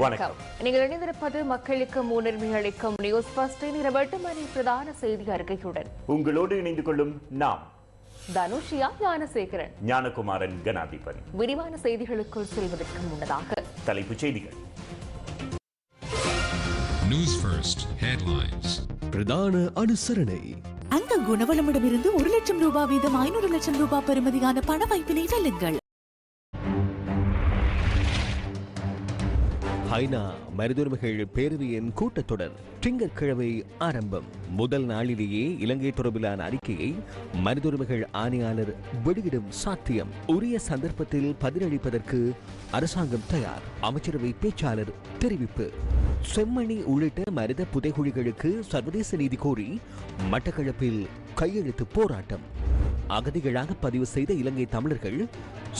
வணக்கம். நீங்கள் இணைந்திருப்பது மக்களுக்கு முன்னுரிமை அளிக்கும் நியூஸ் பஸ்டின் இரவு எட்டு மணி பிரதான செய்தி அறிக்கையுடன் உங்களோடு இணைந்து கொள்ளும் நாம் தனுஷியா ஞானசேகரன். ஞானகுமாரன் கணாதிபதி விரிவான செய்திகளுக்குள் செல்வதற்கு முன்னதாக. தலைப்புச் செய்திகள். News First headlines. பிரதான அனுசரணை. அந்த குணவளமிடமிருந்து ஒரு லட்சம் ரூபாய் வீதம் ஐநூறு லட்சம் ரூபாய் பெறுமதியான பண வாய்ப்பினை வெல்லுங்கள். ஹைனா மருதுரிமைகள் பேரவையின் கூட்டத்தொடர் திங்கட்கிழமை ஆரம்பம். முதல் நாளிலேயே இலங்கை தொடர்பிலான அறிக்கையை மனிதுரிமைகள் ஆணையாளர் வெளியிடும் சாத்தியம். உரிய சந்தர்ப்பத்தில் பதிலளிப்பதற்கு அரசாங்கம் தயார். அமைச்சரவை பேச்சாளர் தெரிவிப்பு. செம்மணி உள்ளிட்ட மனித புதைகுழிகளுக்கு சர்வதேச நீதி கோரி மட்டக்களப்பில் கையெழுத்து போராட்டம். அகதிகளாக பதிவு செய்த இலங்கை தமிழர்கள்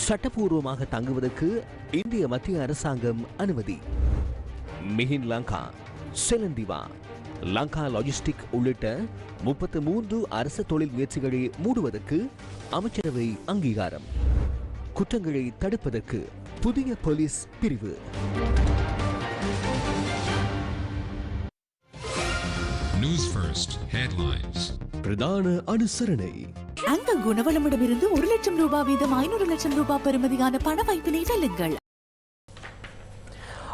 சட்டபூர்வமாக தங்குவதற்கு இந்திய மத்திய அரசாங்கம் அனுமதி. மிகின் லங்கா செலந்திவா லங்கா லாஜிஸ்டிக் உள்ளிட்ட முப்பத்து மூன்று அரசு தொழில் முயற்சிகளை மூடுவதற்கு அமைச்சரவை அங்கீகாரம். குற்றங்களை தடுப்பதற்கு புதிய போலீஸ் பிரிவு. News First headlines. பிரதான அனுசரணை. அந்த குணவளமிடமிருந்து ஒரு லட்சம் ரூபாய் வீதம் ஐநூறு லட்சம் ரூபாய் பெறுமதியான பண வாய்ப்பினை வெல்லுங்கள்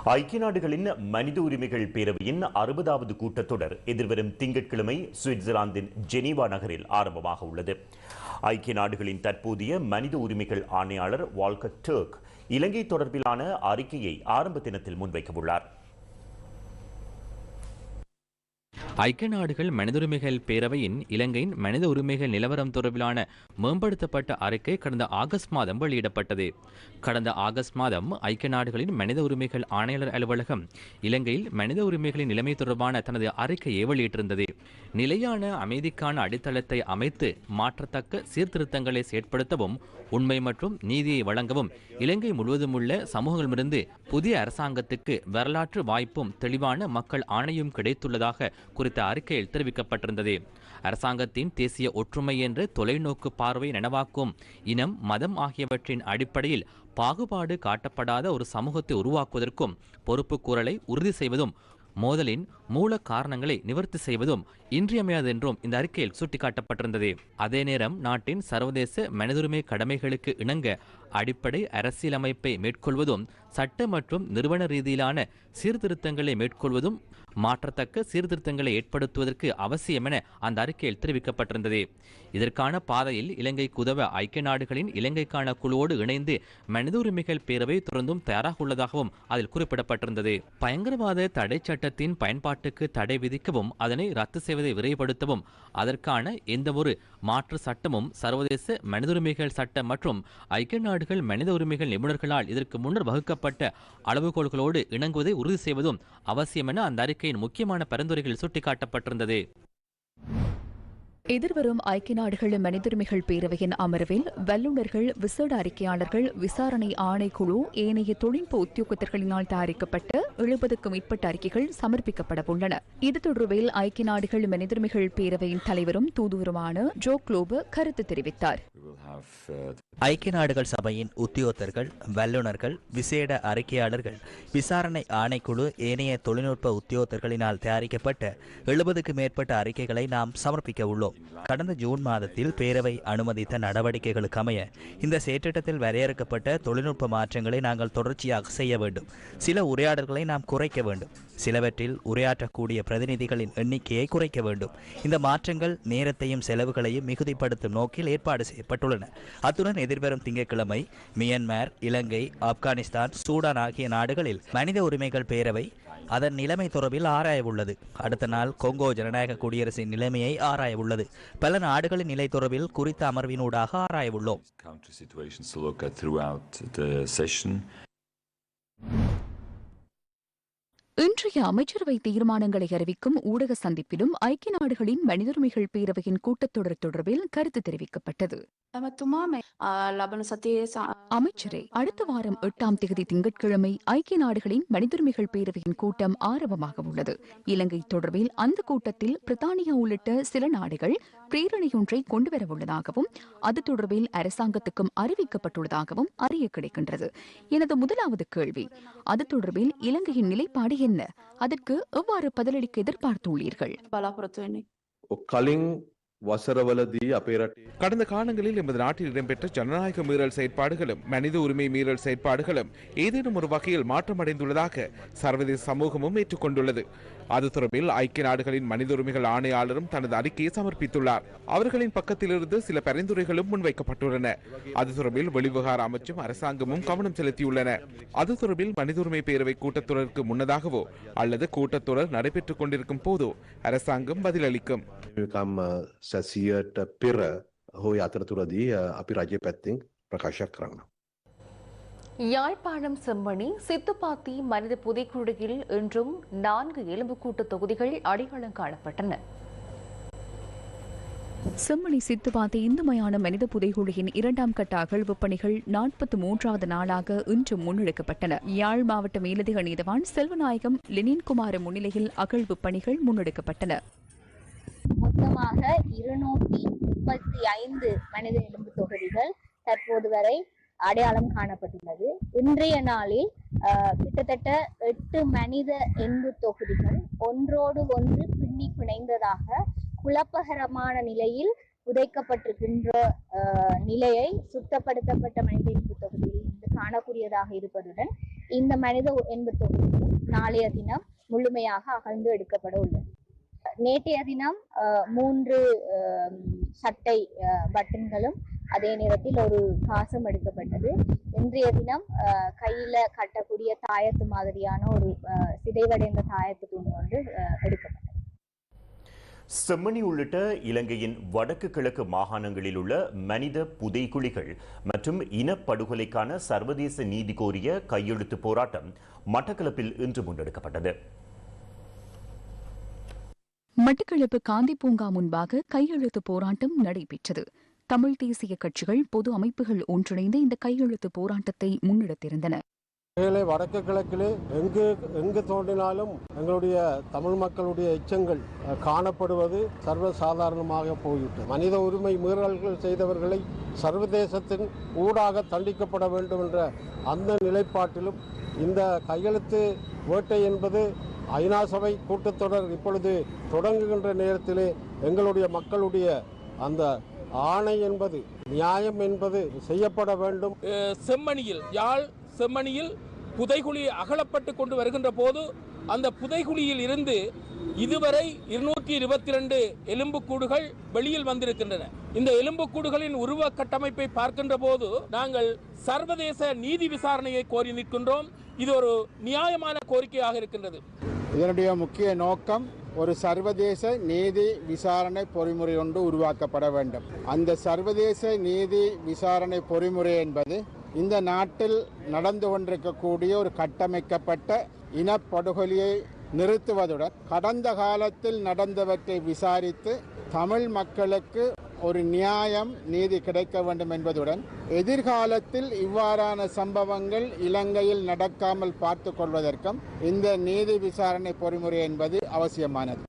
ஐக்கிய நாடுகளின் மனித உரிமைகள் பேரவையின் அறுபதாவது கூட்டத்தொடர் எதிர்வரும் திங்கட்கிழமை சுவிட்சர்லாந்தின் ஜெனீவா நகரில் ஆரம்பமாக உள்ளது. ஐக்கிய நாடுகளின் தற்போதைய மனித உரிமைகள் ஆணையாளர் வால்கர் டர்க் இலங்கை தொடர்பிலான அறிக்கையை ஆரம்ப தினத்தில் முன்வைக்க உள்ளார். ஐக்கிய நாடுகள் மனித உரிமைகள் பேரவையின் இலங்கையின் மனித உரிமைகள் நிலவரம் தொடர்பிலான மேம்படுத்தப்பட்ட அறிக்கை கடந்த ஆகஸ்ட் மாதம் வெளியிடப்பட்டது. கடந்த ஆகஸ்ட் மாதம் ஐக்கிய நாடுகளின் மனித உரிமைகள் ஆணையாளர் அலுவலகம் இலங்கையில் மனித உரிமைகளின் நிலைமை தொடர்பான தனது அறிக்கையை வெளியிட்டிருந்தது. நிலையான அமைதிக்கான அடித்தளத்தை அமைத்து மாற்றத்தக்க சீர்திருத்தங்களை செயற்படுத்தவும் உண்மை மற்றும் நீதியை வழங்கவும் இலங்கை முழுவதும் உள்ள சமூகங்களிலிருந்து புதிய அரசாங்கத்துக்கு வரலாற்று வாய்ப்பும் தெளிவான மக்கள் ஆணையும் கிடைத்துள்ளதாக குறித்த அறிக்கையில் தெரிவிக்கப்பட்டிருந்தது. அரசாங்கத்தின் தேசிய ஒற்றுமை என்ற தொலைநோக்கு பார்வை நனவாக்கும் இனம் மதம் ஆகியவற்றின் அடிப்படையில் பாகுபாடு காட்டப்படாத ஒரு சமூகத்தை உருவாக்குவதற்கும் பொறுப்புக்கூறலை உறுதி செய்வதும் மோதலின் மூல காரணங்களை நிவர்த்தி செய்வதும் இன்றியமையாதென்றும் இந்த அறிக்கையில் சுட்டிக்காட்டப்பட்டிருந்தது. அதே நேரம் நாட்டின் சர்வதேச மனிதுரிமை கடமைகளுக்கு இணங்க அடிப்படை அரசியலமைப்பை மேற்கொள்வதும் சட்ட மற்றும் நிறுவன ரீதியிலான சீர்திருத்தங்களை மேற்கொள்வதும் மாற்றத்தக்க சீர்திருத்தங்களை ஏற்படுத்துவதற்கு அவசியம் என அந்த அறிக்கையில் தெரிவிக்கப்பட்டிருந்தது. இதற்கான பாதையில் இலங்கைக்கு உதவ ஐக்கிய நாடுகளின் இலங்கைக்கான குழுவோடு இணைந்து மனித உரிமைகள் பேரவை தொடர்ந்தும் தயாராக உள்ளதாகவும் அதில் குறிப்பிடப்பட்டிருந்தது. பயங்கரவாத தடை சட்டத்தின் பயன்பாட்டுக்கு தடை விதிக்கவும் அதனை ரத்து செய்வதை விரைவுபடுத்தவும் அதற்கான எந்தவொரு மாற்று சட்டமும் சர்வதேச மனித உரிமைகள் சட்டம் மற்றும் ஐக்கிய நாடு நாடுகள் மனித உரிமைகள் நிபுணர்களால் இதற்கு முன்னர் வகுக்கப்பட்ட அளவுகோல்களோடு இணங்குவதை உறுதி செய்வதும் அவசியம் என அந்த அறிக்கையின் முக்கியமான பரிந்துரைகளில் சுட்டிக்காட்டப்பட்டிருந்தது. எதிர்வரும் ஐக்கிய நாடுகள் மனிதுரிமைகள் பேரவையின் அமர்வில் வல்லுநர்கள் விசேட அறிக்கையாளர்கள் விசாரணை ஆணைக்குழு ஏனைய தொழில்நுட்ப உத்தியோகத்தர்களினால் தயாரிக்கப்பட்ட எழுபதுக்கும் மேற்பட்ட அறிக்கைகள் சமர்ப்பிக்கப்பட உள்ளன. இது தொடர்பில் ஐக்கிய நாடுகள் மனிதுரிமைகள் பேரவையின் தலைவரும் தூதுவருமான ஜோ குளோபு கருத்து தெரிவித்தார். ஐக்கிய நாடுகள் சபையின் உத்தியோகத்தர்கள் வல்லுநர்கள் விசேட அறிக்கையாளர்கள் விசாரணை ஆணைக்குழு ஏனைய தொழில்நுட்ப உத்தியோகத்தர்களினால் தயாரிக்கப்பட்ட எழுபதுக்கு மேற்பட்ட அறிக்கைகளை நாம் சமர்ப்பிக்க உள்ளோம். கடந்த ஜூன் மாதத்தில் பேரவை அனுமதித்த நடவடிக்கைகளுக்கு அமைய இந்த செயற்றிட்டத்தில் வரையறுக்கப்பட்ட தொழில்நுட்ப மாற்றங்களை நாங்கள் தொடர்ச்சியாக செய்ய வேண்டும். சில உரையாடல்களை நாம் குறைக்க வேண்டும். சிலவற்றில் உரையாற்றக்கூடிய பிரதிநிதிகளின் எண்ணிக்கையை குறைக்க வேண்டும். இந்த மாற்றங்கள் நேரத்தையும் செலவுகளையும் மிகுதிப்படுத்தும் நோக்கில் ஏற்பாடு செய்யப்பட்டுள்ளன. அத்துடன் எதிர்வரும் திங்கட்கிழமை மியன்மார் இலங்கை ஆப்கானிஸ்தான் சூடான் ஆகிய நாடுகளில் மனித உரிமைகள் பேரவை அதன் நிலைமை தொடர்பில் ஆராய உள்ளது அடுத்த நாள் கொங்கோ ஜனநாயக குடியரசின் நிலைமையை ஆராய உள்ளது பல நாடுகளின் நிலை தொடர்பில் குறித்த அமர்வினூடாக ஆராய உள்ளோம் இன்றைய அமைச்சரவை தீர்மானங்களை அறிவிக்கும் ஊடக சந்திப்பிலும் ஐக்கிய நாடுகளின் மனிதுரிமைகள் பேரவையின் கூட்டத்தொடர் தொடர்பில் கருத்து தெரிவிக்கப்பட்டது. அமைச்சரே அடுத்த வாரம் எட்டாம் தேதி திங்கட்கிழமை ஐக்கிய நாடுகளின் மனிதுரிமைகள் பேரவையின் கூட்டம் ஆரம்பமாக உள்ளது. இலங்கை தொடர்பில் அந்த கூட்டத்தில் பிரித்தானியா உள்ளிட்ட சில நாடுகள் பிரேரணையொன்றை கொண்டுவர உள்ளதாகவும் அது தொடர்பில் அரசாங்கத்துக்கும் அறிவிக்கப்பட்டுள்ளதாகவும் அறிய கிடைக்கின்றது. எனது முதலாவது கேள்வி அது தொடர்பில் இலங்கையின் நிலைப்பாடு என்ன? அதற்கு எவ்வாறு பதிலளிக்க எதிர்பார்த்துள்ளீர்கள்? கடந்த காலங்களில் எமது நாட்டில் இடம்பெற்ற ஜனநாயக மீறல் செயற்பாடுகளும் மனித உரிமை மீறல் செயற்பாடுகளும் ஏதேனும் ஒரு வகையில் மாற்றமடைந்துள்ளதாக சர்வதேச சமூகமும் ஏற்றுக்கொண்டுள்ளது. அது தொடர்பில் ஐக்கிய நாடுகளின் மனித உரிமைகள் ஆணையாளரும் தனது அறிக்கையை சமர்ப்பித்துள்ளார் அவர்களின் பக்கத்திலிருந்து சில பரிந்துரைகளும் முன்வைக்கப்பட்டுள்ளன அது தொடர்பில் வெளிவிவகார அமைச்சும் அரசாங்கமும் கவனம் செலுத்தியுள்ளன அது தொடர்பில் மனித உரிமை பேரவை கூட்டத்தொடருக்கு முன்னதாகவோ அல்லது கூட்டத்தொடர் நடைபெற்றுக் கொண்டிருக்கும் போதோ அரசாங்கம் பதிலளிக்கும் කම් සැසියට පෙර හෝ අතරතුරදී අ, අපි රජය පැත්තිෙන් ප්‍රකාශයක් කරන්න. யாழ்ப்பாணம் செம்மணி சித்துப்பாத்தி மனித புதைக்குழியில் இன்றும் நான்கு எலும்புக்கூட்டு தொகுதிகள் அடையாளம் காணப்பட்டன. செம்மணி சித்துபாத்தி இந்து மயான மனித புதைகுழியின் இரண்டாம் கட்ட அகழ்வு பணிகள் நாற்பத்தி மூன்றாவது நாளாக இன்று முன்னெடுக்கப்பட்டன. யாழ் மாவட்ட மேலதிக நீதவான் செல்வநாயகம் லெனின்குமார் முன்னிலையில் அகழ்வு பணிகள் முன்னெடுக்கப்பட்டன. மொத்தமாக இருநூற்றி முப்பத்தி ஐந்து மனித எலும்பு தொகுதிகள் தற்போது வரை அடையாளம் காணப்பட்டுள்ளது. இன்றைய நாளில் கிட்டத்தட்ட எட்டு மனித எண்பு தொகுதிகள் ஒன்றோடு ஒன்று பின்னி பிணைந்ததாக குழப்பகரமான நிலையில் புதைக்கப்பட்டிருக்கின்ற நிலையை சுத்தப்படுத்தப்பட்ட மனித எலும்பு தொகுதியில் இருந்து காணக்கூடியதாக இருப்பதுடன் இந்த மனித எலும்பு தொகுதியும் நாளைய தினம் முழுமையாக அகழ்ந்து எடுக்கப்பட உள்ளது. நேற்றைய தினம் மூன்று சட்டை பட்டன்களும் அதே நேரத்தில் ஒரு காசும் எடுக்கப்பட்டது. இன்றைய தினம் கையில கட்டக்கூடிய தாயத்து மாதிரியான ஒரு சிதைவடைந்த தாயத்து துணி ஒன்று எடுக்கப்பட்டது. செம்மணி உள்ளிட்ட இலங்கையின் வடக்கு கிழக்கு மாகாணங்களில் உள்ள மனித புதைகுழிகள் மற்றும் இனப்படுகொலைக்கான சர்வதேச நீதி கோரிய கையெழுத்து போராட்டம் மட்டக்களப்பில் இன்று முன்னெடுக்கப்பட்டது. மட்டக்களப்பு காந்தி பூங்கா முன்பாக கையெழுத்து போராட்டம் நடைபெற்றது. தமிழ் தேசிய கட்சிகள் பொது அமைப்புகள் ஒன்றிணைந்து இந்த கையெழுத்து போராட்டத்தை முன்னெடுத்திருந்தன. மேலே வடக்கு கிழக்கிலே எங்கு எங்கு தோன்றினாலும் எங்களுடைய தமிழ் மக்களுடைய எச்சங்கள் காணப்படுவது சர்வசாதாரணமாக போய்விட்டது. மனித உரிமை மீறல்கள் செய்தவர்களை சர்வதேசத்தின் ஊடாக தண்டிக்கப்பட வேண்டும் என்ற அந்த நிலைப்பாட்டிலும் இந்த கையெழுத்து வேட்டை என்பது ஐநா சபை கூட்டத்தொடர் இப்பொழுது தொடங்குகின்ற நேரத்திலே எங்களுடைய மக்களுடைய அந்த ஆணை என்பது நியாயம் என்பது செய்யப்பட வேண்டும். செம்மணியில் யாழ் செம்மணியில் புதைகுழி அகலப்பட்டு கொண்டு வருகின்ற போது அந்த புதைகுழியில் இருந்து இதுவரை இருநூற்றி இருபத்தி ரெண்டு எலும்புக்கூடுகள் வெளியில் வந்திருக்கின்றன. இந்த எலும்புக்கூடுகளின் உருவ கட்டமைப்பை பார்க்கின்ற போது நாங்கள் சர்வதேச நீதி விசாரணையை கோரி நிற்கின்றோம். இது ஒரு நியாயமான கோரிக்கையாக இருக்கின்றது. இதனுடைய முக்கிய நோக்கம் ஒரு சர்வதேச நீதி விசாரணை பொறிமுறை ஒன்று உருவாக்கப்பட வேண்டும். அந்த சர்வதேச நீதி விசாரணை பொறிமுறை என்பது இந்த நாட்டில் நடந்து கொண்டிருக்கக்கூடிய ஒரு கட்டமைக்கப்பட்ட இனப்படுகொலியை நிறுத்துவதுடன் கடந்த காலத்தில் நடந்தவற்றை விசாரித்து தமிழ் மக்களுக்கு ஒரு நியாயம் நீதி கிடைக்க வேண்டும் என்பதுடன் எதிர்காலத்தில் இவ்வாறான சம்பவங்கள் இலங்கையில் நடக்காமல் பார்த்து கொள்வதற்கும் இந்த நீதி விசாரணை பொறிமுறை என்பது அவசியமானது.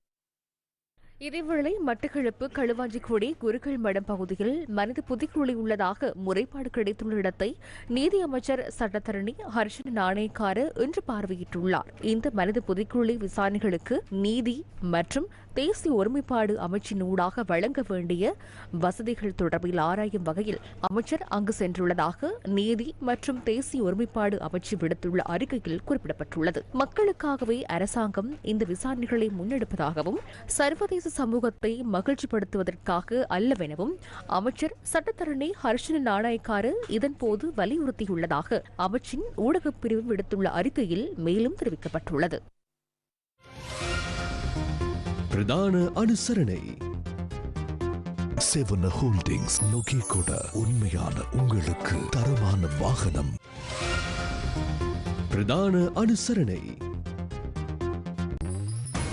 இதேவேளை மட்டக்களப்பு களுவாஞ்சிக்குடி குருக்கள் மடம் பகுதியில் மனித புதைக்குழி உள்ளதாக முறைப்பாடு கிடைத்துள்ள இடத்தை நீதி அமைச்சர் சட்டத்தரணி ஹர்ஷன் நாணயக்கார இன்று பார்வையிட்டுள்ளார். இந்த மனித புதைக்குழி விசாரணைகளுக்கு நீதி மற்றும் தேசிய ஒருமைப்பாடு அமைச்சின் ஊடாக வழங்க வேண்டிய வசதிகள் தொடர்பில் ஆராயும் வகையில் அமைச்சர் அங்கு சென்றுள்ளதாக நீதி மற்றும் தேசிய ஒருமைப்பாடு அமைச்சு விடுத்துள்ள அறிக்கையில் குறிப்பிடப்பட்டுள்ளது. மக்களுக்காகவே அரசாங்கம் இந்த விசாரணைகளை முன்னெடுப்பதாகவும் சர்வதேச சமூகத்தை மகிழ்ச்சிப்படுத்துவதற்காக அல்லவெனவும் அமைச்சர் சட்டத்தரணி ஹர்ஷன நாணயக்காரு இதன்போது வலியுறுத்தியுள்ளதாக அமைச்சின் ஊடகப் பிரிவு விடுத்துள்ள அறிக்கையில் மேலும் தெரிவிக்கப்பட்டுள்ளது. பிரதான அனுசரணை. செவன ஹோல்டிங்ஸ் கூட உண்மையான உங்களுக்கு தரமான வாகனம். பிரதான அனுசரணை.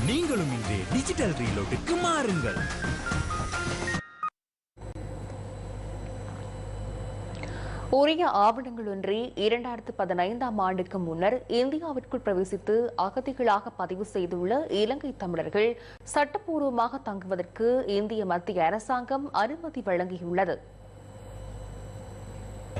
நீங்களும் இன்று டிஜிட்டல் ரீலோட்டுக்கு மாறுங்கள். உரிய ஆவணங்களின்றி இரண்டாயிரத்து பதினைந்தாம் ஆண்டுக்கு முன்னர் இந்தியாவிற்குள் பிரவேசித்து அகதிகளாக பதிவு செய்துள்ள இலங்கை தமிழர்கள் சட்டப்பூர்வமாக தங்குவதற்கு இந்திய மத்திய அரசாங்கம் அனுமதி வழங்கியுள்ளது.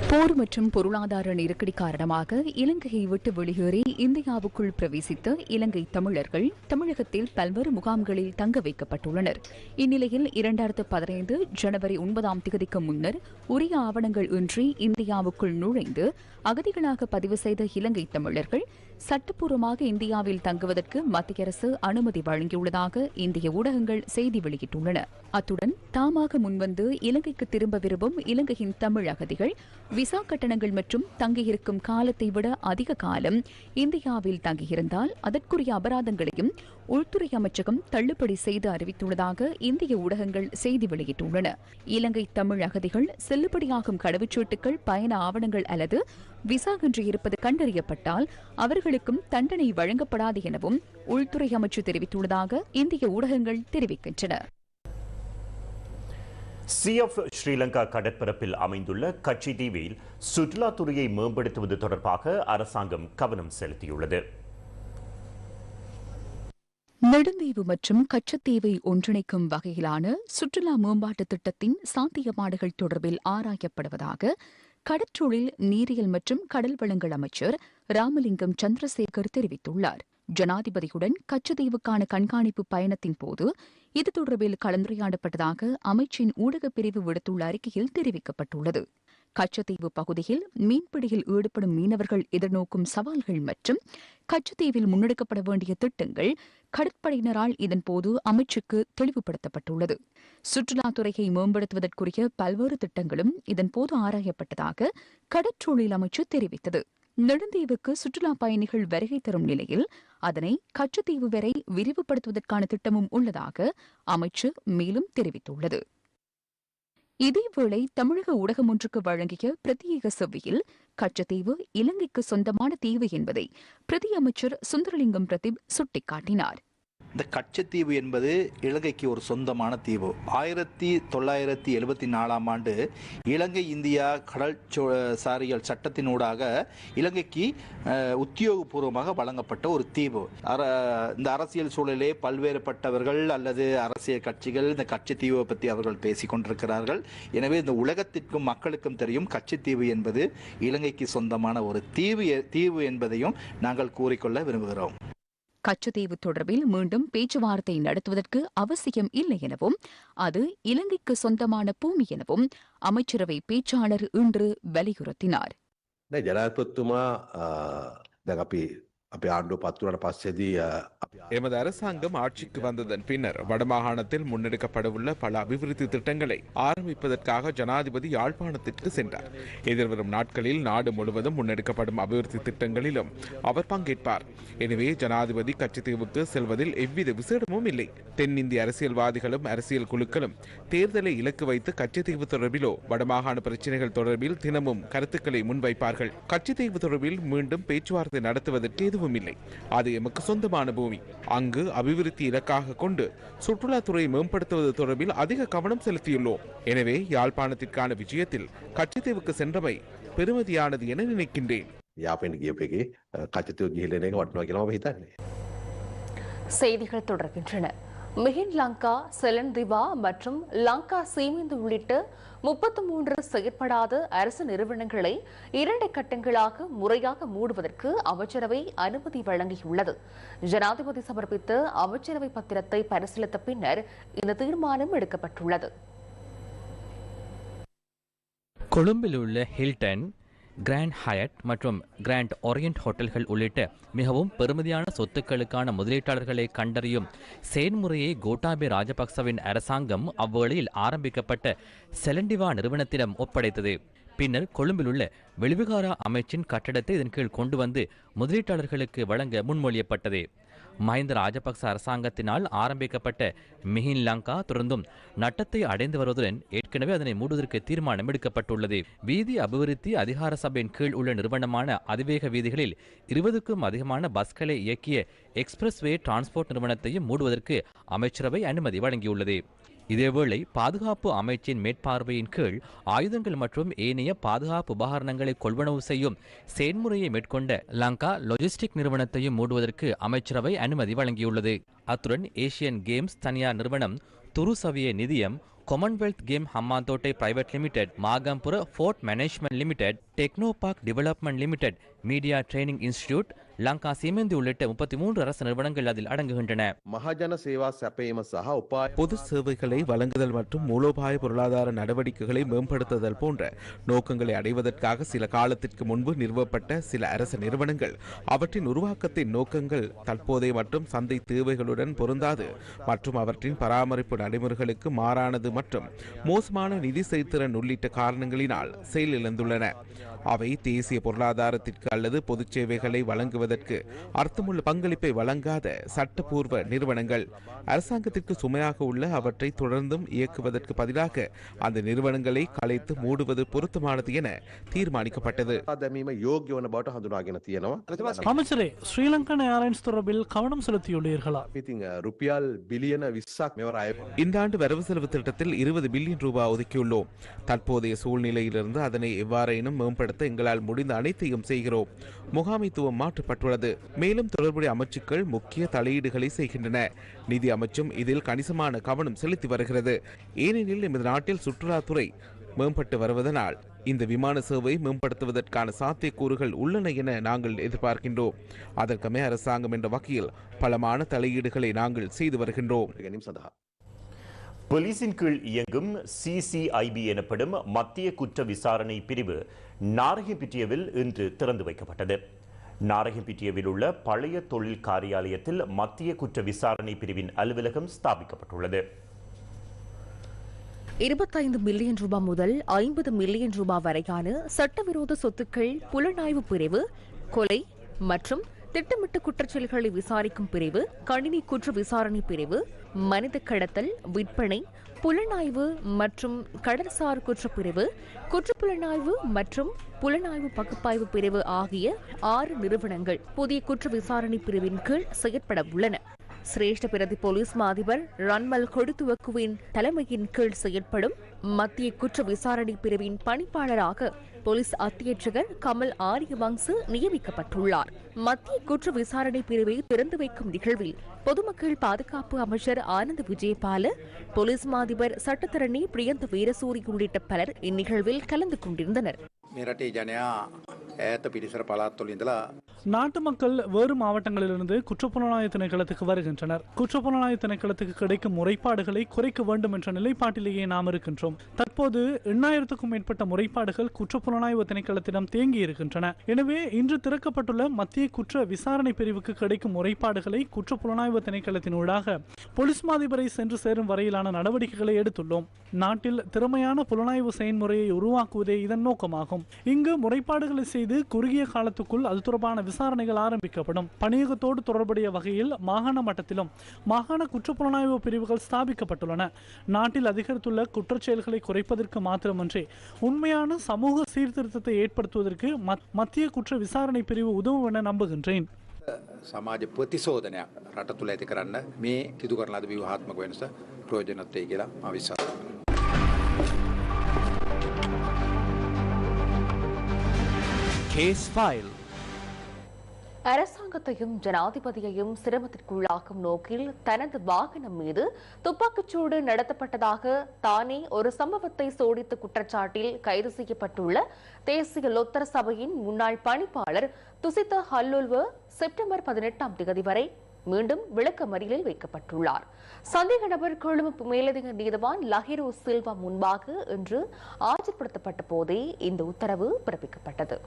போர் மற்றும் பொருளாதார நெருக்கடி காரணமாக இலங்கையை விட்டு வெளியேறி இந்தியாவுக்குள் பிரவேசித்த இலங்கை தமிழர்கள் தமிழகத்தில் பல்வேறு முகாம்களில் தங்க வைக்கப்பட்டுள்ளனர். இந்நிலையில் இரண்டாயிரத்து பதினைந்து ஜனவரி ஒன்பதாம் தேதிக்கு முன்னர் உரிய ஆவணங்கள் இன்றி இந்தியாவுக்குள் நுழைந்து அகதிகளாக பதிவு செய்த இலங்கை தமிழர்கள் சட்டப்பூர்வமாக இந்தியாவில் தங்குவதற்கு மத்திய அரசு அனுமதி வழங்கியுள்ளதாக இந்திய ஊடகங்கள் செய்தி வெளியிட்டுள்ளன. அத்துடன் தாமாக முன்வந்து இலங்கைக்கு திரும்ப விரும்பும் இலங்கையின் தமிழ் அகதிகள் விசா கட்டணங்கள் மற்றும் தங்கியிருக்கும் காலத்தை விட அதிக காலம் இந்தியாவில் தங்கியிருந்தால் அதற்குரிய அபராதங்களையும் உள்துறை அமைச்சகம் தள்ளுபடி செய்து அறிவித்துள்ளதாக இந்திய ஊடகங்கள் செய்தி வெளியிட்டுள்ளன. இலங்கை தமிழ் அகதிகள் செல்லுபடியாகும் கடவுச்சீட்டுகள் பயண ஆவணங்கள் அல்லது விசா என்று இருப்பது கண்டறியப்பட்டால் அவர்களுக்கும் தண்டனை வழங்கப்படாது எனவும் உள்துறை அமைச்சு தெரிவித்துள்ளதாக இந்திய ஊடகங்கள் தெரிவிக்கின்றன. சிஎஃப் ஸ்ரீலங்கா கடற்பரப்பில் அமைந்துள்ள கட்சி தீவில் சுற்றுலாத்துறையை மேம்படுத்துவது தொடர்பாக அரசாங்கம் கவனம் செலுத்தியுள்ளது. நெடுந்தீவு மற்றும் கச்சத்தீவை ஒன்றிணைக்கும் வகையிலான சுற்றுலா மேம்பாட்டு திட்டத்தின் சாத்தியப்பாடுகள் தொடர்பில் ஆராயப்படுவதாக கடற்றொழில் நீரியல் மற்றும் கடல் வளங்கள் அமைச்சர் ராமலிங்கம் சந்திரசேகர் தெரிவித்துள்ளார். ஜனாதிபதியுடன் கச்சத்தீவுக்கான கண்காணிப்பு பயணத்தின் போது இது தொடர்பில் கலந்துரையாடப்பட்டதாக அமைச்சின் ஊடகப் பிரிவு விடுத்துள்ள அறிக்கையில் தெரிவிக்கப்பட்டுள்ளது. கச்சத்தீவு பகுதியில் மீன்பிடியில் ஈடுபடும் மீனவர்கள் எதிர்நோக்கும் சவால்கள் மற்றும் கச்சத்தீவில் முன்னெடுக்கப்பட வேண்டிய திட்டங்கள் கடற்படையினரால் இதன்போது அமைச்சுக்கு தெளிவுபடுத்தப்பட்டுள்ளது. சுற்றுலாத்துறையை மேம்படுத்துவதற்குரிய பல்வேறு திட்டங்களும் இதன்போது ஆராயப்பட்டதாக கடற்றொழில் அமைச்சு தெரிவித்தது. நெடுந்தீவுக்கு சுற்றுலா பயணிகள் வருகை தரும் நிலையில் அதனை கச்சத்தீவு வரை விரிவுபடுத்துவதற்கான திட்டமும் உள்ளதாக அமைச்சு மேலும் தெரிவித்துள்ளது. இதேவேளை தமிழக ஊடகம் ஒன்றுக்கு வழங்கிய பிரத்யேக செவ்வியில் கச்சத்தீவு இலங்கைக்கு சொந்தமான தீவு என்பதை பிரதி அமைச்சர் சுந்தரலிங்கம் பிரதீப் சுட்டிக்காட்டினார். இந்த கச்சத்தீவு என்பது இலங்கைக்கு ஒரு சொந்தமான தீவு. ஆயிரத்தி தொள்ளாயிரத்தி எழுபத்தி நாலாம் ஆண்டு இலங்கை இந்தியா கடல் சாரியல் சட்டத்தினூடாக இலங்கைக்கு உத்தியோகபூர்வமாக வழங்கப்பட்ட ஒரு தீவு. அர இந்த அரசியல் சூழலே பல்வேறுபட்டவர்கள் அல்லது அரசியல் கட்சிகள் இந்த கச்சத்தீவை பற்றி அவர்கள் பேசிக் கொண்டிருக்கிறார்கள். எனவே இந்த உலகத்திற்கும் மக்களுக்கும் தெரியும் கச்சத்தீவு என்பது இலங்கைக்கு சொந்தமான ஒரு தீவு எ- தீவு என்பதையும் நாங்கள் கூறிக்கொள்ள விரும்புகிறோம். கச்சத்தீவு தொடர்பில் மீண்டும் பேச்சுவார்த்தை நடத்துவதற்கு அவசியம் இல்லை எனவும் அது இலங்கைக்கு சொந்தமான பூமி எனவும் அமைச்சரவை பேச்சாளர் இன்று வலியுறுத்தினார். නෑ அப்படி அரசாங்கம் ஆட்சிக்கு வந்ததன் பின்னர் வடமாகாணத்தில் முன்னெடுக்கப்படவுள்ள பல அபிவிருத்தி திட்டங்களை ஆரம்பிப்பதற்காக ஜனாதிபதி யாழ்ப்பாணத்திற்கு சென்றார். எதிர்வரும் நாட்களில் நாடு முழுவதும் முன்னெடுக்கப்படும் அபிவிருத்தி திட்டங்களிலும் அவர் பங்கேற்பார். எனவே ஜனாதிபதி கட்சித்தீவுக்கு செல்வதில் எவ்வித விசேடமும் இல்லை. தென்னிந்திய அரசியல்வாதிகளும் அரசியல் குழுக்களும் தேர்தலை இலக்கு வைத்து கட்சித்தீவு தொடர்பிலோ வடமாகாண பிரச்சினைகள் தொடர்பில் தினமும் கருத்துக்களை முன்வைப்பார்கள். கட்சித்தீவு தொடர்பில் மீண்டும் பேச்சுவார்த்தை நடத்துவதற்கு எதுவும் இல்லை அது எமக்கு சொந்தமான பூமி. அங்கு அபிவிருத்தி இலக்காக கொண்டு சுற்றுலாத்துறையை மேம்படுத்துவது தொடர்பில் அதிக கவனம் செலுத்தியுள்ளோம். எனவே யாழ்ப்பாணத்திற்கான விஜயத்தில் கச்சித்தீவுக்கு சென்றவை பெருமதியானது என நினைக்கின்றேன். செய்திகள் தொடர்கின்றன. மிகின் லங்கா செலன் திவா மற்றும் லங்கா சீமிந்து உள்ளிட்ட முப்பத்து மூன்று செயற்படாத அரசு நிறுவனங்களை இரண்டு கட்டங்களாக முறையாக மூடுவதற்கு அமைச்சரவை அனுமதி வழங்கியுள்ளது. ஜனாதிபதி சமர்ப்பித்த அமைச்சரவை பத்திரத்தை பரிசீலித்த பின்னர் இந்த தீர்மானம் எடுக்கப்பட்டுள்ளது. கொழும்பில் உள்ள ஹில்டன் கிராண்ட் ஹயட் மற்றும் கிராண்ட் ஓரியன்ட் ஹோட்டல்கள் உள்ளிட்ட மிகவும் பெருமதியான சொத்துக்களுக்கான முதலீட்டாளர்களை கண்டறியும் செயல்முறையை கோட்டாபே ராஜபக்சவின் அரசாங்கம் அவ்வேளையில் ஆரம்பிக்கப்பட்ட செலண்டிவா நிறுவனத்திடம் ஒப்படைத்தது. பின்னர் கொழும்பில் உள்ள வெளிவிகார அமைச்சின் கட்டடத்தை இதன் கீழ் கொண்டு வந்து முதலீட்டாளர்களுக்கு வழங்க முன்மொழியப்பட்டது. மஹிந்த ராஜபக்ச அரசாங்கத்தினால் ஆரம்பிக்கப்பட்ட மிஹின் லங்கா தொடர்ந்தும் நட்டத்தை அடைந்து வருவதுடன் ஏற்கனவே அதனை மூடுவதற்கு தீர்மானம் எடுக்கப்பட்டுள்ளது. வீதி அபிவிருத்தி அதிகார சபையின் கீழ் உள்ள நிறுவனமான அதிவேக வீதிகளில் இருபதுக்கும் அதிகமான பஸ்களை இயக்கிய எக்ஸ்பிரஸ் வே டிரான்ஸ்போர்ட் நிறுவனத்தையும் மூடுவதற்கு அமைச்சரவை அனுமதி வழங்கியுள்ளது. இதேவேளை பாதுகாப்பு அமைச்சின் மேற்பார்வையின் கீழ் ஆயுதங்கள் மற்றும் ஏனைய பாதுகாப்பு உபகரணங்களை கொள்வனவு செய்யும் செயல்முறையை மேற்கொண்ட லங்கா லொஜிஸ்டிக் நிறுவனத்தையும் மூடுவதற்கு அமைச்சரவை அனுமதி வழங்கியுள்ளது. அத்துடன் ஏசியன் கேம்ஸ் தனியார் நிறுவனம் துருசவிய நிதியம் commonwealth game Hambantota private limited Magampura port management limited Technopark development limited media training institute Lanka சிமெந்தி உள்ளிட்ட முப்பத்தி மூன்று அரசு நிறுவனங்கள் அதில் அடங்குகின்றன. மகாஜன சேவா சபையம பொது சேவைகளை வழங்குதல் மற்றும் மூலோபாய பொருளாதார நடவடிக்கைகளை மேம்படுத்துதல் போன்ற நோக்கங்களை அடைவதற்காக சில காலத்திற்கு முன்பு நிறுவப்பட்ட சில அரசு நிறுவனங்கள். அவற்றின் உருவாக்கத்தின் நோக்கங்கள் தற்போதைய மற்றும் சந்தை தேவைகளுடன் பொருந்தாது மற்றும் அவற்றின் பராமரிப்பு நடைமுறைகளுக்கு மாறானது மற்றும் மோசமான நிதி செய்தித்திறன் உள்ளிட்ட காரணங்களினால் செயலிழந்துள்ளன. அவை தேசிய பொருளாதாரத்திற்கு அல்லது பொது சேவைகளை வழங்குவதற்கு அர்த்தமுள்ள பங்களிப்பை வழங்காத சட்டப்பூர்வ நிறுவனங்கள். அரசாங்கத்திற்கு சுமையாக உள்ள அவற்றை தொடர்ந்தும் இயக்குவதற்கு பதிலாக அந்த நிறுவனங்களை கலைத்து மூடுவது பொருத்தமானது என தீர்மானிக்கப்பட்டது. அமைச்சரே ஸ்ரீலங்கன் ஏர்லைன்ஸ் தொடர்பில் கவனம் செலுத்தியுள்ளீர்களா? இந்த ஆண்டு வரவு செலவு திட்டத்தில் இருபது பில்லியன் ரூபாய் ஒதுக்கியுள்ளோம். தற்போதைய சூழ்நிலையிலிருந்து அதனை எவ்வாறேனும் மேம்பட அடுத்து எங்களால் முடிந்த அனைத்தையும் செய்கிறோம். முகாமைத்துவம் மாற்றப்பட்டுள்ளது. மேலும் தொடர்புடைய அமைச்சுக்கள் முக்கிய தலையீடுகளை செய்கின்றன. நிதி அமைச்சும் இதில் கணிசமான கவனம் செலுத்தி வருகிறது. ஏனெனில் எமது நாட்டில் சுற்றுலாத்துறை மேம்பட்டு வருவதனால் இந்த விமான சேவை மேம்படுத்துவதற்கான சாத்தியக்கூறுகள் உள்ளன என நாங்கள் எதிர்பார்க்கின்றோம். அதற்குமே அரசாங்கம் என்ற வகையில் பலமான தலையீடுகளை நாங்கள் செய்து வருகின்றோம். போலீசின் கீழ் இயங்கும் சிசிஐபி எனப்படும் மத்திய குற்ற விசாரணை பிரிவு நாரகம்பிட்டியவில் இன்று திறந்து வைக்கப்பட்டது. நாரகம்பிட்டியவில் உள்ள பழைய தொழில் காரியாலயத்தில் மத்திய குற்ற விசாரணை பிரிவின் அலுவலகம் ஸ்தாபிக்கப்பட்டுள்ளது. இருபத்தைந்து மில்லியன் ரூபாய் முதல் ஐம்பது மில்லியன் ரூபாய் வரையான சட்டவிரோத சொத்துக்கள் புலனாய்வு பிரிவு கொலை மற்றும் திட்டமிட்ட குற்றச்செயல்களை விசாரிக்கும் பிரிவு கணினி குற்ற விசாரணை பிரிவு மனித கடத்தல் விற்பனை புலனாய்வு மற்றும் கடற்சார் குற்றப்பிரிவு குற்றப்புலனாய்வு மற்றும் புலனாய்வு பகுப்பாய்வு பிரிவு ஆகிய ஆறு நிறுவனங்கள் புதிய குற்ற விசாரணை பிரிவின் கீழ் செயற்பட உள்ளன. சிரேஷ்ட பிரதி போலீஸ் மாதிபர் ரன்மல் கொடுத்துவக்குவின் தலைமையின் கீழ் செயற்படும் மத்திய குற்ற விசாரணை பிரிவின் பணிப்பாளராக போலீஸ் அத்தியட்சகர் கமல் ஆரியவங்சு நியமிக்கப்பட்டுள்ளார். மத்திய குற்ற விசாரணை பிரிவை திறந்து வைக்கும் நிகழ்வில் பொதுமக்கள் பாதுகாப்பு அமைச்சர் ஆனந்த் விஜயபால போலீஸ் மாதிபர் சட்டத்தரணி பிரியந்த வீரசூரி உள்ளிட்ட பலர் இந்நிகழ்வில் கலந்து கொண்டிருந்தனர். ඈත පිරිසර පළාත්වල ඉඳලා நாட்டு மக்கள் வேறு மாவட்டங்களிலிருந்து குற்றப்புலனாய்வு திணைக்களத்துக்கு வருகின்றனர் குற்றப்புலனாய்வு திணைக்களத்துக்கு கிடைக்கும் முறைப்பாடுகளை குறைக்க வேண்டும் என்ற நிலைப்பாட்டிலேயே நாம் இருக்கின்றோம் தற்போது எண்ணாயிரத்துக்கும் மேற்பட்ட முறைப்பாடுகள் குற்றப்புலனாய்வு திணைக்களத்திடம் தேங்கி இருக்கின்றன எனவே இன்று திறக்கப்பட்டுள்ள மத்திய குற்ற விசாரணை பிரிவுக்கு கிடைக்கும் முறைப்பாடுகளை குற்றப்புலனாய்வு திணைக்களத்தினூடாக போலீஸ் மாதிபரை சென்று சேரும் வரையிலான நடவடிக்கைகளை எடுத்துள்ளோம் நாட்டில் திறமையான புலனாய்வு செயல்முறையை உருவாக்குவதே இதன் நோக்கமாகும் இங்கு முறைப்பாடுகளை செய்து குறுகிய காலத்துக்குள் அது தொடர்பான விசாரணைகள் ஆரம்பிக்கப்படும் பணியகத்தோடு தொடர்புடைய வகையில் மாகாண மட்டத்திலும் மாகாண குற்றப்புலனாய்வு பிரிவுகள் ஸ்தாபிக்கப்பட்டுள்ளன நாட்டில் அதிகரித்துள்ள குற்றச்செயல்களை குறைப்பதற்கு மாத்திரமன்றி உண்மையான சமூக சீர்திருத்தத்தை ஏற்படுத்துவதற்கு மத்- மத்திய குற்ற விசாரணை பிரிவு உதவும் என நம்புகின்றேன் සමාජ ප්‍රතිශෝධනයක් රට තුළ ඇති කරන්න මේ සිදු කරන ලද ව්‍යවහාත්මක වෙනස ප්‍රයෝජනත් වෙයි කියලා මම විශ්වාස කරනවා. கேஸ் ஃபைல் அரசாங்கத்தையும் ஜனாதிபதியையும் சிரமத்திற்குள்ளாக்கும் நோக்கில் தனது வாகனம் மீது துப்பாக்கிச்சூடு நடத்தப்பட்டதாக தானே ஒரு சம்பவத்தை சோடித்த குற்றச்சாட்டில் கைது செய்யப்பட்டுள்ள தேசிய லொத்தர சபையின் முன்னாள் பணிப்பாளர் துசித்த ஹல்லுல்வ செப்டம்பர் பதினெட்டாம் தேதி வரை மீண்டும் விளக்க மறியலில் வைக்கப்பட்டுள்ளார். சந்தேக நபர் கொழும்பு மேலதிக நீதவான் லஹிரோ சில்வா முன்பாக இன்று ஆஜர்படுத்தப்பட்ட போதே இந்த உத்தரவு பிறப்பிக்கப்பட்டது.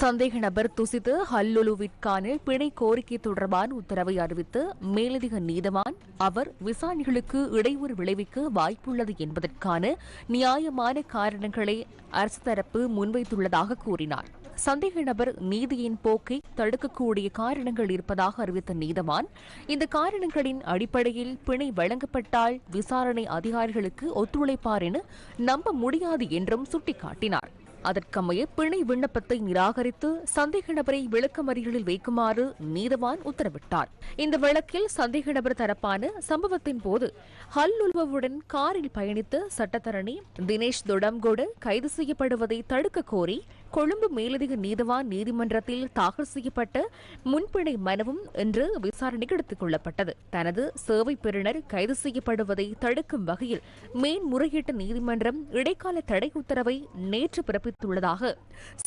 சந்தேக நபர் துசித்து ஹல்லுலுவிற்கான பிணை கோரிக்கை தொடர்பான உத்தரவை அறிவித்து மேலதிக நீதவான் அவர் விசாரணைகளுக்கு இடையூறு விளைவிக்க வாய்ப்புள்ளது என்பதற்கான நியாயமான காரணங்களை அரசு தரப்பு முன்வைத்துள்ளதாக கூறினார். சந்தேக நபர் நீதியின் போக்கை தடுக்கக்கூடிய காரணங்கள் இருப்பதாக அறிவித்த நீதவான் இந்த காரணங்களின் அடிப்படையில் பிணை வழங்கப்பட்டால் விசாரணை அதிகாரிகளுக்கு ஒத்துழைப்பார் என நம்ப முடியாது என்றும் சுட்டிக்காட்டினார். அதற்கமைய பிணை விண்ணப்பத்தை நிராகரித்து சந்தேக நபரை விளக்கமறியலில் வைக்குமாறு நீதவான் உத்தரவிட்டார். இந்த வழக்கில் சந்தேக நபர் தரப்பான சம்பவத்தின் போது ஹல்லுல்வவுடன் காரில் பயணித்த சட்டத்தரணி தினேஷ் தொடம்கோடு கைது செய்யப்படுவதை தடுக்க கோரி கொழும்பு மேலதிக நீதவான் நீதிமன்றத்தில் தாக்கல் செய்யப்பட்ட முன்பிணை மனுவும் இன்று விசாரணைக்கு எடுத்துக் கொள்ளப்பட்டது. தனது சேவை பெறுநர் கைது செய்யப்படுவதை தடுக்கும் வகையில் மேன்முறையீட்டு நீதிமன்றம் இடைக்கால தடை உத்தரவை நேற்று பிறப்பித்துள்ளதாக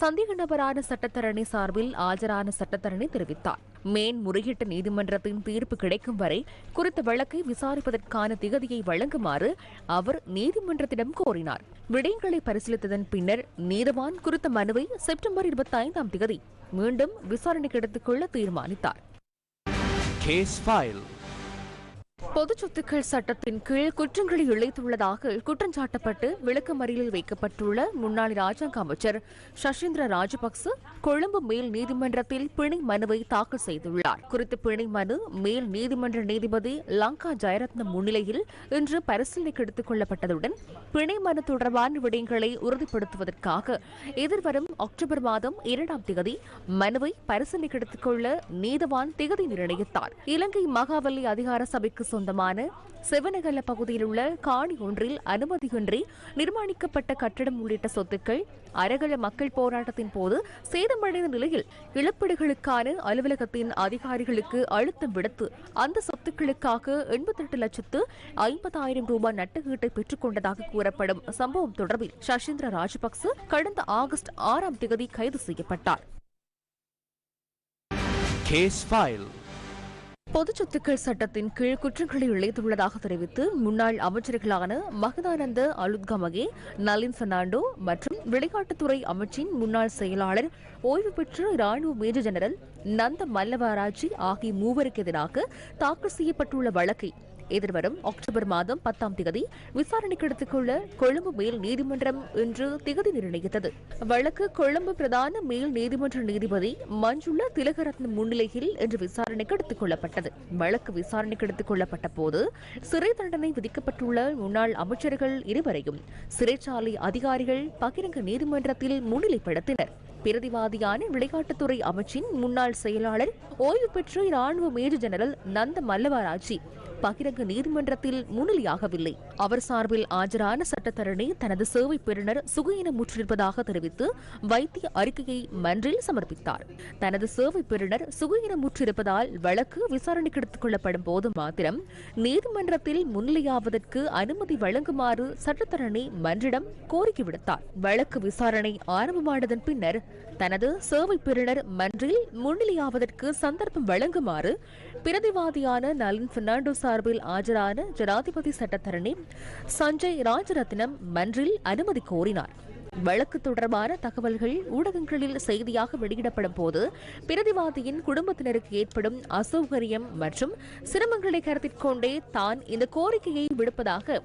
சந்தேக நபரான சட்டத்தரணி சார்பில் ஆஜரான சட்டத்தரணி தெரிவித்தார். மேன்முறையீட்டு நீதிமன்றத்தின் தீர்ப்பு கிடைக்கும் வரை குறித்த வழக்கை விசாரிப்பதற்கான திகதியை வழங்குமாறு அவர் நீதிமன்றத்திடம் கோரினார். விடயங்களை பரிசீலித்ததன் பின்னர் நீதவான் குறித்த மனுவை செப்டம்பர் இருபத்தி ஐந்தாம் திகதி மீண்டும் விசாரணைக்கு எடுத்துக்கொள்ள தீர்மானித்தார். கேஸ் ஃபைல் பொது சொத்துக்கள் சட்டத்தின் கீழ் குற்றங்களை இழைத்துள்ளதாக குற்றஞ்சாட்டப்பட்டு விளக்கமறியலில் வைக்கப்பட்டுள்ள முன்னாள் ராஜாங்க அமைச்சர் சஷீந்திர ராஜபக்ச கொழும்பு மேல் நீதிமன்றத்தில் பிணை மனுவை தாக்கல் செய்துள்ளார். குறித்த பிணை மனு மேல் நீதிமன்ற நீதிபதி லங்கா ஜெயரத்னம் முன்னிலையில் இன்று பரிசீலனைக்கு எடுத்துக் கொள்ளப்பட்டதுடன் பிணை மனு தொடர்பான விடயங்களை உறுதிப்படுத்துவதற்காக எதிர்வரும் அக்டோபர் மாதம் இரண்டாம் திகதி மனுவை பரிசீலனைக்கு எடுத்துக் கொள்ள நீதவான் திகதி நிர்ணயித்தார். இலங்கை மகாவல்லி அதிகார சபைக்கு சொந்தமான செவனகல்ல பகுதியில் உள்ள காணி ஒன்றில் அனுமதியின்றி நிர்மாணிக்கப்பட்ட கட்டடம் உள்ளிட்ட சொத்துக்கள் அரகல மக்கள் போராட்டத்தின் போது சேதமடைந்த நிலையில் இழப்பீடுகளுக்கான அலுவலகத்தின் அதிகாரிகளுக்கு அழுத்தம் விடுத்து அந்த சொத்துக்களுக்காக எண்பத்தெட்டு லட்சத்து ஐம்பதாயிரம் ரூபாய் நட்டகீட்டை பெற்றுக் கொண்டதாக கூறப்படும் சம்பவம் தொடர்பில் சஷீந்திர ராஜபக்ச கடந்த ஆகஸ்ட் ஆறாம் தேதி கைது செய்யப்பட்டார். Case file. பொது சொத்துக்கள் சட்டத்தின் கீழ் குற்றங்களை இழைத்துள்ளதாக தெரிவித்து முன்னாள் அமைச்சர்களான மகதானந்த அலுத்கமகே நலின் பெர்னாண்டோ மற்றும் விளையாட்டுத்துறை அமைச்சின் முன்னாள் செயலாளர் ஓய்வு பெற்ற ராணுவ மேஜர் ஜெனரல் நந்த மல்லவராஜி ஆகிய மூவருக்கு எதிராக தாக்கல் செய்யப்பட்டுள்ள வழக்கை எதிர்வரும் அக்டோபர் மாதம் பத்தாம் திகதி விசாரணைக்கு எடுத்துக்கொள்ள கொழும்பு மேல் நீதிமன்றம் இன்று திகதி நிர்ணயித்தது. வழக்கு கொழும்பு பிரதான மேல் நீதிமன்ற நீதிபதி மஞ்சுள திலகரத்ன முன்னிலையில் இன்று விசாரணைக்கு எடுத்துக் கொள்ளப்பட்டது. வழக்கு விசாரணைக்கு எடுத்துக் கொள்ளப்பட்ட போது சிறை தண்டனை விதிக்கப்பட்டுள்ள முன்னாள் அமைச்சர்கள் இருவரையும் சிறைச்சாலை அதிகாரிகள் பகிரங்க நீதிமன்றத்தில் முன்னிலைப்படுத்தினர். பிரதிவாதியான விளையாட்டுத்துறை அமைச்சின் முன்னாள் செயலாளர் ஓய்வு பெற்ற ராணுவ மேஜர் ஜெனரல் நந்த மல்லவராஜி பகிரங்க நீதிமன்றத்தில் முன்னிலையாகவில்லை. அவர் சார்பில் ஆஜரான சட்டத்தரணி தனது சேவை பெறுநர் சுகயினமுற்றிருப்பதாக தெரிவித்து வைத்திய அறிக்கையை மன்றில் சமர்ப்பித்தார். தனது சேவை பெறுநர் சுகயினமுற்றிருப்பதால் வழக்கு விசாரணைக்கு எடுத்துக் கொள்ளப்படும் போது மாத்திரம் நீதிமன்றத்தில் முன்னிலையாவதற்கு அனுமதி வழங்குமாறு சட்டத்தரணி மன்றிடம் கோரிக்கை விடுத்தார். வழக்கு விசாரணை ஆரம்பமானதன் பின்னர் தனது சேவை பெறுநர் மன்றில் முன்னிலையாவதற்கு சந்தர்ப்பம் வழங்குமாறு பிரதிவாதியான நலின் பெர்னாண்டோ சார்பில் ஆஜரான ஜனாதிபதி சட்டத்தரணி சஞ்சய் ராஜரத்னம் மன்றில் அனுமதி கோரினார். வழக்கு தொடர்பான தகவல்கள் ஊடகங்களில் செய்தியாக வெளியிடப்படும் போது பிரதிவாதியின் குடும்பத்தினருக்கு ஏற்படும் அசௌகரியம் மற்றும் சிரமங்களை கருத்தில் கொண்டே தான் இந்த கோரிக்கையை விடுப்பதாக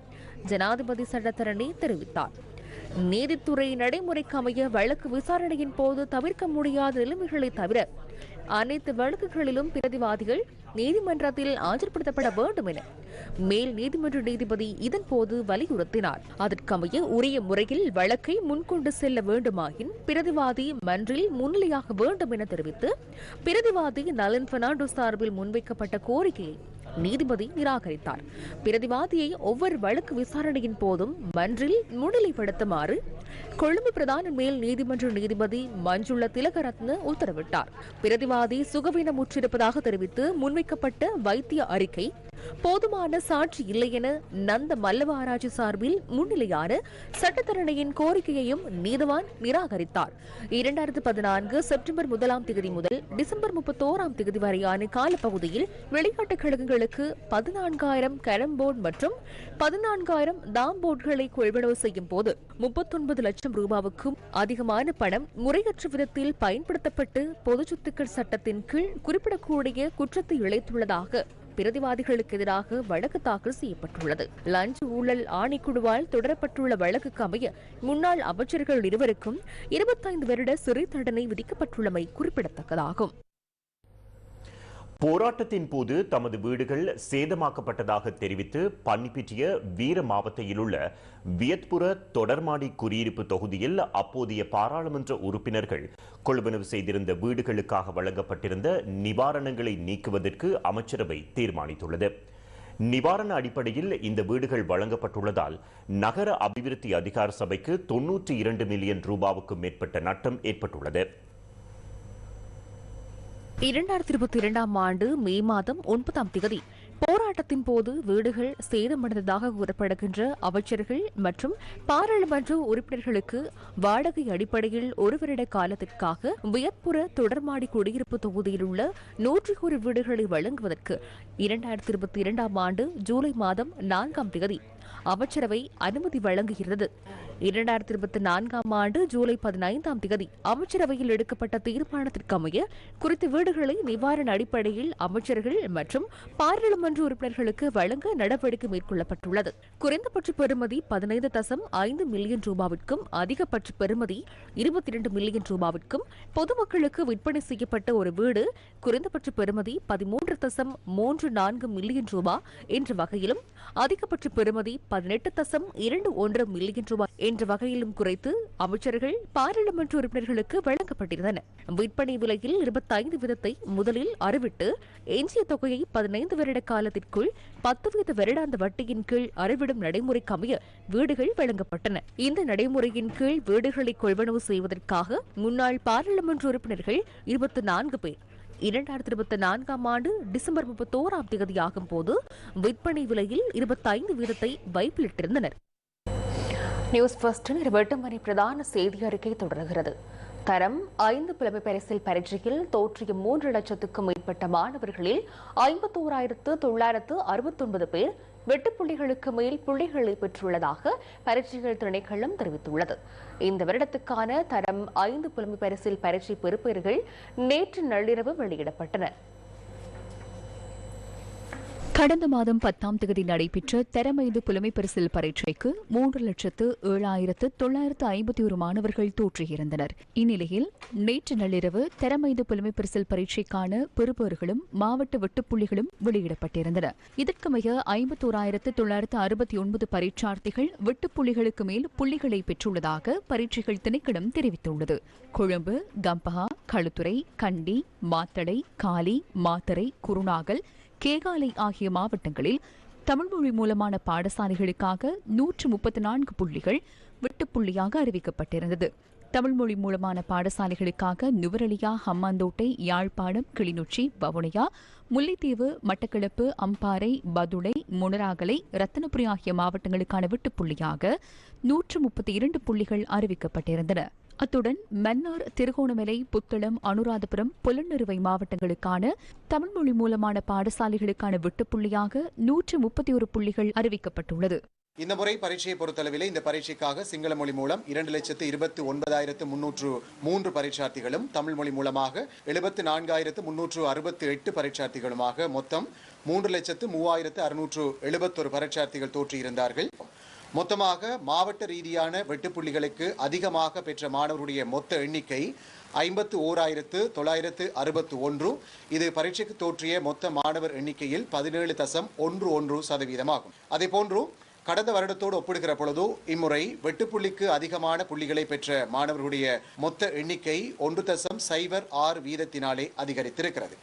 ஜனாதிபதி சட்டத்தரணி தெரிவித்தார். நீதித்துறை நடைமுறைக்கு அமைய வழக்கு விசாரணையின் போது தவிர்க்க முடியாத நிலைமைகளை தவிர அனைத்து வழக்குகளிலும் பிரதிவாதிகள் நீதிமன்றத்தில் ஆஜர்படுத்தப்பட வேண்டும் என மேல் நீதிமன்ற நீதிபதி இதன்போது வலியுறுத்தினார். அதற்கமைய உரிய முறையில் வழக்கை முன்கொண்டு செல்ல வேண்டுமாயின் பிரதிவாதி மன்றில் முன்னிலையாக வேண்டும் என தெரிவித்து பிரதிவாதி நலன் பெர்னாண்டோ சார்பில் முன்வைக்கப்பட்ட கோரிக்கையை நீதிபதி நிராகரித்தார். பிரதிவாதியை ஒவ்வொரு வழக்கு விசாரணையின் போதும் மன்றில் முன்னிலைப்படுத்துமாறு கொழும்பு பிரதான மேல் நீதிமன்ற நீதிபதி மஞ்சுள திலகரத்ன உத்தரவிட்டார். பிரதிவாதி சுகவீனமுற்றிருப்பதாக தெரிவித்து முன்வைக்கப்பட்ட வைத்திய அறிக்கை போதுமான சாட்சி இல்லை என நந்த மல்லவாராஜு சார்பில் முன்னிலையான சட்டத்தரணையின் கோரிக்கையையும் நீதவான் நிராகரித்தார். இரண்டாயிரத்து பதினான்கு செப்டம்பர் முதலாம் தேதி முதல் டிசம்பர் முப்பத்தோராம் தேதி வரையான காலப்பகுதியில் விளையாட்டுக் கழகங்களுக்கு பதினான்காயிரம் கேரம் போர்டு மற்றும் பதினான்காயிரம் தாம் போர்டுகளை கொள்வனவு செய்யும் போது முப்பத்தொன்பது லட்சம் ரூபாவுக்கும் அதிகமான பணம் முறையற்ற விதத்தில் பயன்படுத்தப்பட்டு பொது சொத்துக்கள் சட்டத்தின் கீழ் குறிப்பிடக்கூடிய குற்றத்தை இழைத்துள்ளதாக பிரதிவாதிகளுக்கு எதிராக வழக்கு தாக்கல் செய்யப்பட்டுள்ளது. லஞ்ச ஊழல் ஆணைக்குழுவால் தொடரப்பட்டுள்ள வழக்குக்கு அமைய முன்னாள் அமைச்சர்கள் இருவருக்கும் இருபத்தைந்து வருட சிறை தண்டனை விதிக்கப்பட்டுள்ளமை குறிப்பிடத்தக்கதாகும். போராட்டத்தின் போது தமது வீடுகள் சேதமாக்கப்பட்டதாக தெரிவித்து பன்னிப்பிட்டிய வீர மாவட்டத்தில் உள்ள வியத்புர தொடர்மாடி குடியிருப்பு தொகுதியில் அப்போதைய பாராளுமன்ற உறுப்பினர்கள் கொள்வனவு செய்திருந்த வீடுகளுக்காக வழங்கப்பட்டிருந்த நிவாரணங்களை நீக்குவதற்கு அமைச்சரவை தீர்மானித்துள்ளது. நிவாரண அடிப்படையில் இந்த வீடுகள் வழங்கப்பட்டுள்ளதால் நகர அபிவிருத்தி அதிகார சபைக்கு தொன்னூற்றி இரண்டு மில்லியன் ரூபாவுக்கும் மேற்பட்ட நட்டம் ஏற்பட்டுள்ளது. இரண்டாயிரத்தி இருபத்தி இரண்டாம் ஆண்டு மே மாதம் ஒன்பதாம் தேதி போராட்டத்தின் போது வீடுகள் சேதமடைந்ததாக கூறப்படுகின்ற அமைச்சர்கள் மற்றும் பாராளுமன்ற உறுப்பினர்களுக்கு வாடகை அடிப்படையில் ஒரு வருட காலத்திற்காக வியட்புற தொடர்மாடி குடியிருப்பு தொகுதியில் உள்ள நூற்றி ஒரு வீடுகளை வழங்குவதற்கு இரண்டாயிரத்தி இருபத்தி இரண்டாம் ஆண்டு ஜூலை மாதம் நான்காம் தேதி அமைச்சரவை அனுமதி வழங்குகிறது. இரண்டாயிரத்தி இருபத்தி நான்காம் ஆண்டு ஜூலை பதினைந்தாம் தேதி அமைச்சரவையில் எடுக்கப்பட்ட தீர்மானத்திற்கமைய குறித்த வீடுகளை நிவாரண அடிப்படையில் அமைச்சர்கள் மற்றும் பாராளுமன்ற உறுப்பினர்களுக்கு வழங்க நடவடிக்கை மேற்கொள்ளப்பட்டுள்ளது. குறைந்தபட்ச பெறுமதி பதினைந்து தசம் ஐந்து மில்லியன் ரூபாவிற்கும் அதிகபட்ச பெறுமதி இருபத்தி இரண்டு மில்லியன் ரூபாவிற்கும் பொதுமக்களுக்கு விற்பனை செய்யப்பட்ட ஒரு வீடு குறைந்தபட்ச பெறுமதி பதிமூன்று தசம் மூன்று நான்கு மில்லியன் ரூபாய் என்ற வகையிலும் அதிகபட்ச பெறுமதி பதினெட்டு தசம் இரண்டு ஒன்று மில்லியன் ரூபாய் என்ற வகையிலும் குறைத்து அமைச்சர்கள் பாராளுமன்ற உறுப்பினர்களுக்கு வழங்கப்பட்டிருந்தன. விற்பனை விலையில் இருபத்தைந்து வீதத்தை முதலில் அறிவிட்டு எஞ்சிய தொகையை பதினைந்து வருட காலத்திற்குள் பத்து வீத வருடாந்த வட்டியின் கீழ் அறிவிடும் நடைமுறைக்கு அமைய வீடுகள் வழங்கப்பட்டன. இந்த நடைமுறையின் கீழ் வீடுகளை கொள்வனவு செய்வதற்காக முன்னாள் பாராளுமன்ற உறுப்பினர்கள் இருபத்தி நான்கு பேர் இரண்டாயிரத்தி இருபத்தி நான்காம் ஆண்டு டிசம்பர் முப்பத்தோராம் தேதியாகும் போது விற்பனை விலையில் இருபத்தைந்து வீதத்தை வைப்பிலிட்டிருந்தனர். நியூஸ் ஃபர்ஸ்டின் இருபட்டு மணி பிரதான செய்தி அறிக்கை தொடர்கிறது. தரம் ஐந்து புலமை பரிசில் பரீட்சையில் தோற்றிய மூன்று லட்சத்துக்கும் மேற்பட்ட மாணவர்களில் ஐம்பத்தோராயிரத்து தொள்ளாயிரத்து அறுபத்தொன்பது பேர் வெட்டு புள்ளிகளுக்கு மேல் புள்ளிகளை பெற்றுள்ளதாக பரீட்சைகள் திணைக்களம் தெரிவித்துள்ளது. இந்த வருடத்துக்கான தரம் ஐந்து புலமை பரிசில் பரீட்சை பெறுப்பேறுகள் நேற்று நள்ளிரவு வெளியிடப்பட்டன கடந்த மாதம் பத்தாம் தேதி நடைபெற்ற தரமைந்து புலமை பரிசில் பரீட்சைக்கு மூன்று லட்சத்து ஏழாயிரத்து தொள்ளாயிரத்து ஐம்பத்தி ஒரு மாணவர்கள் தோற்றியிருந்தனர். இந்நிலையில் நேற்று நள்ளிரவு தரமைந்து புலமை பரிசில் பரீட்சைக்கான பெறுபேறுகளும் மாவட்ட வெட்டுப்புள்ளிகளும் வெளியிடப்பட்டிருந்தன. இதற்கமைய ஐம்பத்தோராயிரத்து தொள்ளாயிரத்து அறுபத்தி ஒன்பது பரீட்சார்த்திகள் வெட்டுப்புள்ளிகளுக்கு மேல் புள்ளிகளை பெற்றுள்ளதாக பரீட்சைகள் திணைக்களம் தெரிவித்துள்ளது. கொழும்பு கம்பஹா களுத்துறை கண்டி மாத்தளை காலி மாத்தரை குருநாகல் கேகாலை ஆகிய மாவட்டங்களில் தமிழ்மொழி மூலமான பாடசாலைகளுக்காக நூற்று முப்பத்தி நான்கு புள்ளிகள் வெட்டுப்புள்ளியாக அறிவிக்கப்பட்டிருந்தது. தமிழ்மொழி மூலமான பாடசாலைகளுக்காக நுவரலியா ஹம்மாந்தோட்டை யாழ்ப்பாணம் கிளிநொச்சி வவுனியா முல்லைத்தீவு மட்டக்களப்பு அம்பாறை பதுளை முனராகலை ரத்தனபுரி ஆகிய மாவட்டங்களுக்கான வெட்டுப்புள்ளியாக நூற்று முப்பத்தி இரண்டு புள்ளிகள் அறிவிக்கப்பட்டிருந்தன. அத்துடன் மன்னார் திருகோணமலை புத்தளம் அனுராதபுரம் புலனறுவை மாவட்டங்களுக்கான தமிழ் மொழி மூலமான பாடசாலைகளுக்கான வெட்டுப்புள்ளியாக நூற்று முப்பத்தி ஒரு புள்ளிகள் அறிவிக்கப்பட்டுள்ளது. இந்த முறை பரீட்சையை பொறுத்தளவில் இந்த பரீட்சைக்காக சிங்கள மொழி மூலம் இரண்டு லட்சத்து இருபத்தி ஒன்பதாயிரத்து முன்னூற்று மூன்று பரீட்சார்த்திகளும் தமிழ் மொழி மூலமாக எழுபத்து நான்காயிரத்து முன்னூற்று அறுபத்தி எட்டு பரீட்சார்த்திகளுமாக மொத்தம் மூன்று லட்சத்து மூவாயிரத்து அறுநூற்று எழுபத்தொரு பரீட்சார்த்திகள் தோற்றியிருந்தார்கள். மொத்தமாக மாவட்ட ரீதியான வெட்டுப்புள்ளிகளுக்கு அதிகமாக பெற்ற மாணவருடைய மொத்த எண்ணிக்கை ஐம்பத்து ஓராயிரத்து தொள்ளாயிரத்து அறுபத்து ஒன்று. இது பரீட்சைக்கு தோற்றிய மொத்த மாணவர் எண்ணிக்கையில் பதினேழு தசம் ஒன்று ஒன்று சதவீதமாகும். அதேபோன்று கடந்த வருடத்தோடு ஒப்பிடுகிற பொழுது இம்முறை வெட்டுப்புள்ளிக்கு அதிகமான புள்ளிகளை பெற்ற மாணவர்களுடைய மொத்த எண்ணிக்கை ஒன்று தசம் சைபர் ஆறு வீதத்தினாலே அதிகரித்திருக்கிறது.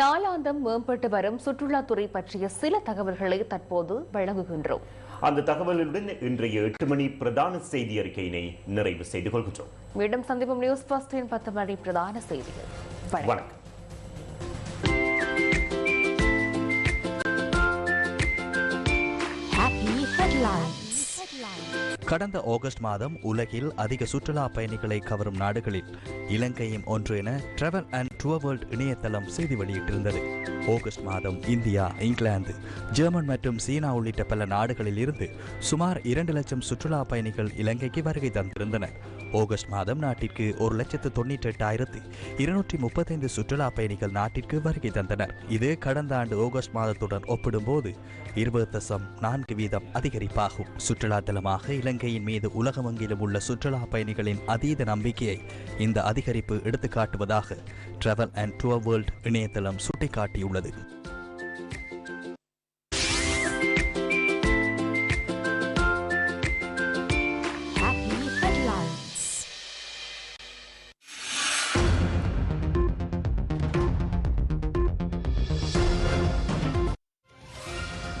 நாளாந்தம் மேம்பட்டு வரும் சுற்றுலாத்துறை பற்றிய சில தகவல்களை தற்போது வழங்குகின்றோம். அந்த தகவலுடன் இன்றைய எட்டு மணி பிரதான செய்தி அறிக்கையினை நிறைவு செய்து கொள்கின்றோம். மீண்டும் சந்திப்போம். நியூஸ் பஸ்டின் பத்து மணி பிரதான செய்திகள். வணக்கம். Happy Headline. கடந்த ஆகஸ்ட் மாதம் உலகில் அதிக சுற்றுலா பயணிகளை கவரும் நாடுகளில் இலங்கையும் ஒன்று என டிராவல் அண்ட் டூர் வேர்ல்ட் இணையதளம் செய்தி வெளியிட்டிருந்தது. ஆகஸ்ட் மாதம் இந்தியா இங்கிலாந்து ஜெர்மன் மற்றும் சீனா உள்ளிட்ட பல நாடுகளில் இருந்து சுமார் இரண்டு லட்சம் சுற்றுலா பயணிகள் இலங்கைக்கு வருகை தந்திருந்தனர். ஆகஸ்ட் மாதம் நாட்டிற்கு ஒரு லட்சத்து தொண்ணூற்றி எட்டாயிரத்து இருநூற்றி முப்பத்தைந்து சுற்றுலா பயணிகள் நாட்டிற்கு வருகை தந்தனர். இது கடந்த ஆண்டு ஆகஸ்ட் மாதத்துடன் ஒப்பிடும்போது இருபது தசம் நான்கு வீதம் அதிகரிப்பாகும். சுற்றுலா தலமாக இலங்கையின் மீது உலகமெங்கிலும் உள்ள சுற்றுலா பயணிகளின் அதீத நம்பிக்கையை இந்த அதிகரிப்பு எடுத்துக்காட்டுவதாக டிராவல் அண்ட் டூர் வேர்ல்ட் இணையதளம் சுட்டிக்காட்டியுள்ளது.